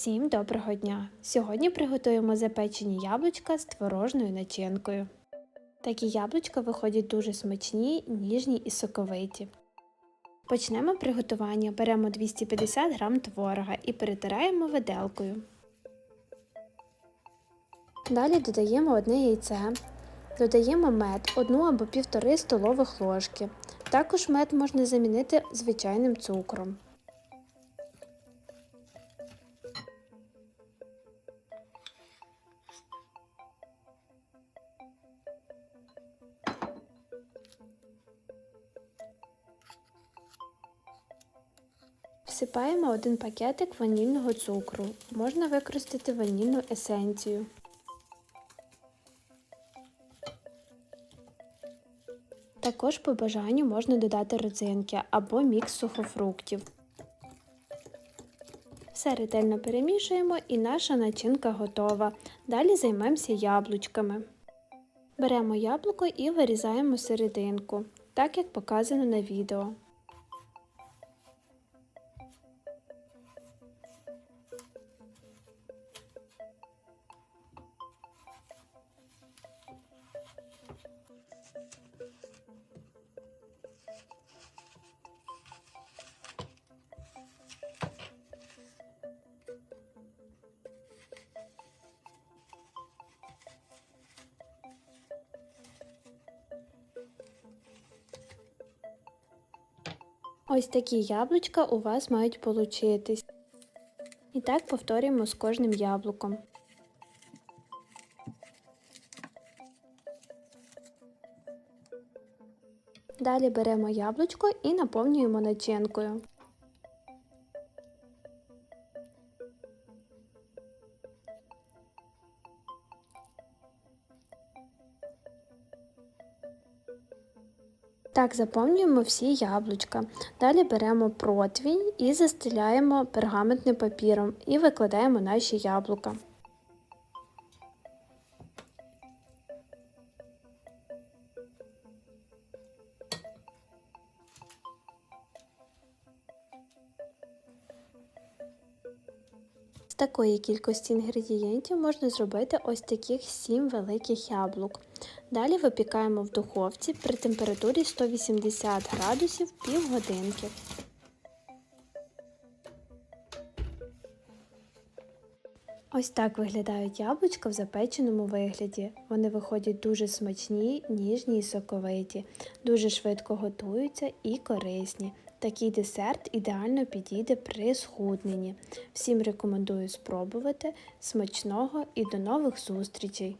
Всім доброго дня! Сьогодні приготуємо запечені яблучка з творожною начинкою. Такі яблучка виходять дуже смачні, ніжні і соковиті. Почнемо приготування. Беремо 250 г творога і перетираємо виделкою. Далі додаємо одне яйце, додаємо мед 1 або 1,5 столових ложки. Також мед можна замінити звичайним цукром. Всипаємо один пакетик ванільного цукру. Можна використати ванільну есенцію. Також по бажанню можна додати родзинки або мікс сухофруктів. Все ретельно перемішуємо і наша начинка готова. Далі займемося яблучками. Беремо яблуко і вирізаємо серединку, так як показано на відео. Ось такі яблучка у вас мають получитись. І так повторюємо з кожним яблуком. Далі беремо яблучко і наповнюємо начинкою. Так, заповнюємо всі яблучка. Далі беремо противінь і застеляємо пергаментним папіром і викладаємо наші яблука. Такої кількості інгредієнтів можна зробити ось таких 7 великих яблук. Далі випікаємо в духовці при температурі 180 градусів півгодинки. Ось так виглядають яблучка в запеченому вигляді. Вони виходять дуже смачні, ніжні і соковиті, дуже швидко готуються і корисні. Такий десерт ідеально підійде при схудненні. Всім рекомендую спробувати смачного і до нових зустрічей!